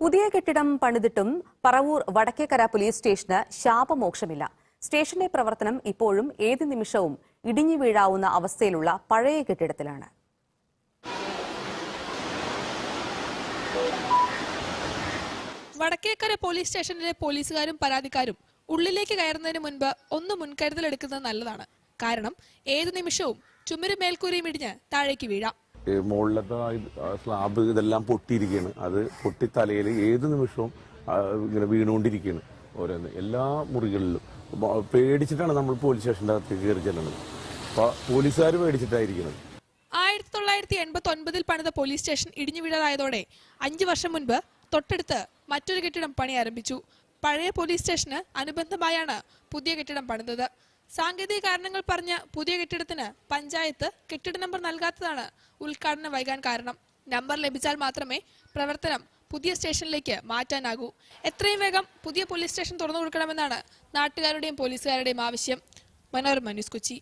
പുതിയ കെട്ടിടം പണിതിട്ടും പറവൂർ വടക്കേക്കര പോലീസ് സ്റ്റേഷന് ശാപമോക്ഷമില്ല. സ്റ്റേഷന്റെ പ്രവർത്തനം ഇപ്പോഴും ഏത് നിമിഷവും ഇടിഞ്ഞു വീഴാവുന്ന അവസ്ഥയിലുള്ള പഴയ കെട്ടിടത്തിലാണ്. വടക്കേക്കര പോലീസ് സ്റ്റേഷനിലെ പോലീസുകാരും പരാതിക്കാരും ഉള്ളിലേക്ക് കയറുന്നതിന് മുൻപ് ഒന്ന് മുൻകരുതൽ എടുക്കുന്നത് നല്ലതാണ്. കാരണം ഏതു നിമിഷവും ചുമര് മേൽക്കൂരയും ഇടിഞ്ഞ് താഴേക്ക് വീഴാം. മുകളിലത്തെ സ്ലാബ് ഇതെല്ലാം പൊട്ടിയിരിക്കുകയാണ്. അത് പൊട്ടി തലയിൽ ഏത് നിമിഷവും ഇങ്ങനെ വീണുകൊണ്ടിരിക്കുകയാണ് ഓരോന്ന് എല്ലാ മുറികളിലും. പേടിച്ചിട്ടാണ് നമ്മൾ പോലീസ് സ്റ്റേഷന്റെ അകത്തേക്ക് കയറി ചെല്ലുന്നത്. അപ്പൊ പോലീസുകാർ പേടിച്ചിട്ടായിരിക്കുന്നത് ആയിരത്തി തൊള്ളായിരത്തി എൺപത്തി ഒൻപതിൽ പണിത പോലീസ് സ്റ്റേഷൻ ഇടിഞ്ഞു വീഴാതായതോടെ അഞ്ചു വർഷം മുൻപ് തൊട്ടടുത്ത് മറ്റൊരു കെട്ടിടം പണി ആരംഭിച്ചു പഴയ പോലീസ് സ്റ്റേഷന് അനുബന്ധമായാണ് പുതിയ കെട്ടിടം പണിതത്. സാങ്കേതിക കാരണങ്ങൾ പറഞ്ഞ് പുതിയ കെട്ടിടത്തിന് പഞ്ചായത്ത് കെട്ടിട നമ്പർ നൽകാത്തതാണ് ഉദ്ഘാടനം വൈകാൻ കാരണം. നമ്പർ ലഭിച്ചാൽ മാത്രമേ പ്രവർത്തനം പുതിയ സ്റ്റേഷനിലേക്ക് മാറ്റാനാകൂ. എത്രയും വേഗം പുതിയ പോലീസ് സ്റ്റേഷൻ തുറന്നു കൊടുക്കണമെന്നാണ് നാട്ടുകാരുടെയും പോലീസുകാരുടെയും ആവശ്യം. മനോരമ ന്യൂസ് കൊച്ചി.